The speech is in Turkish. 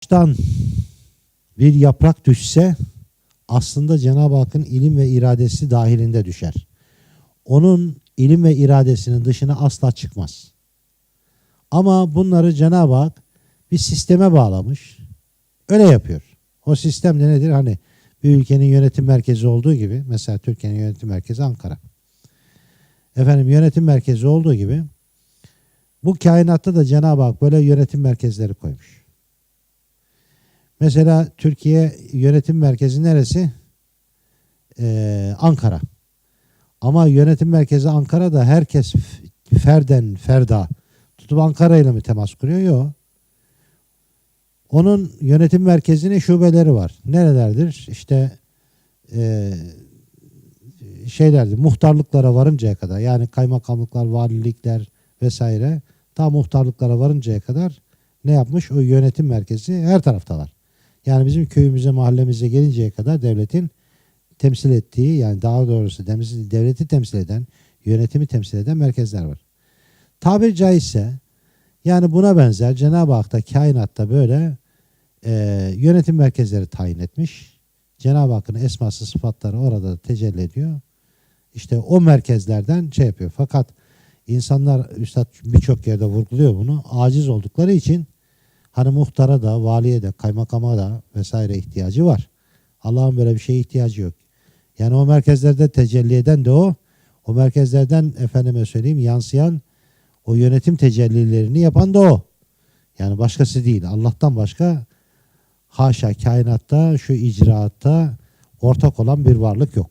ağaçtan bir yaprak düşse aslında Cenab-ı Hakk'ın ilim ve iradesi dahilinde düşer. Onun ilim ve iradesinin dışına asla çıkmaz. Ama bunları Cenab-ı Hak bir sisteme bağlamış. Öyle yapıyor. O sistem de nedir? Hani bir ülkenin yönetim merkezi olduğu gibi mesela Türkiye'nin yönetim merkezi Ankara. Efendim yönetim merkezi olduğu gibi bu kainatta da Cenab-ı Hak böyle yönetim merkezleri koymuş. Mesela Türkiye yönetim merkezi neresi? Ee, Ankara. Ama yönetim merkezi Ankara'da herkes ferden ferda tutup Ankara ile mi temas kuruyor? Yok. Onun yönetim merkezinin şubeleri var. Nerelerdir? İşte e, şeylerdir, muhtarlıklara varıncaya kadar yani kaymakamlıklar, valilikler vesaire ta muhtarlıklara varıncaya kadar ne yapmış? O yönetim merkezi her taraftalar. Yani bizim köyümüze, mahallemize gelinceye kadar devletin temsil ettiği yani daha doğrusu devleti temsil eden, yönetimi temsil eden merkezler var. Tabiri caizse yani buna benzer Cenab-ı Hak da kainatta böyle e, yönetim merkezleri tayin etmiş. Cenab-ı Hakk'ın esması sıfatları orada da tecelli ediyor. İşte o merkezlerden şey yapıyor. Fakat insanlar Üstad birçok yerde vurguluyor bunu. Aciz oldukları için hani muhtara da, valiye de, kaymakama da vesaire ihtiyacı var. Allah'ın böyle bir şeye ihtiyacı yok. Yani o merkezlerde tecelli eden de o. O merkezlerden efendime söyleyeyim yansıyan o yönetim tecellilerini yapan da o. Yani başkası değil. Allah'tan başka haşa kainatta şu icraatta ortak olan bir varlık yok.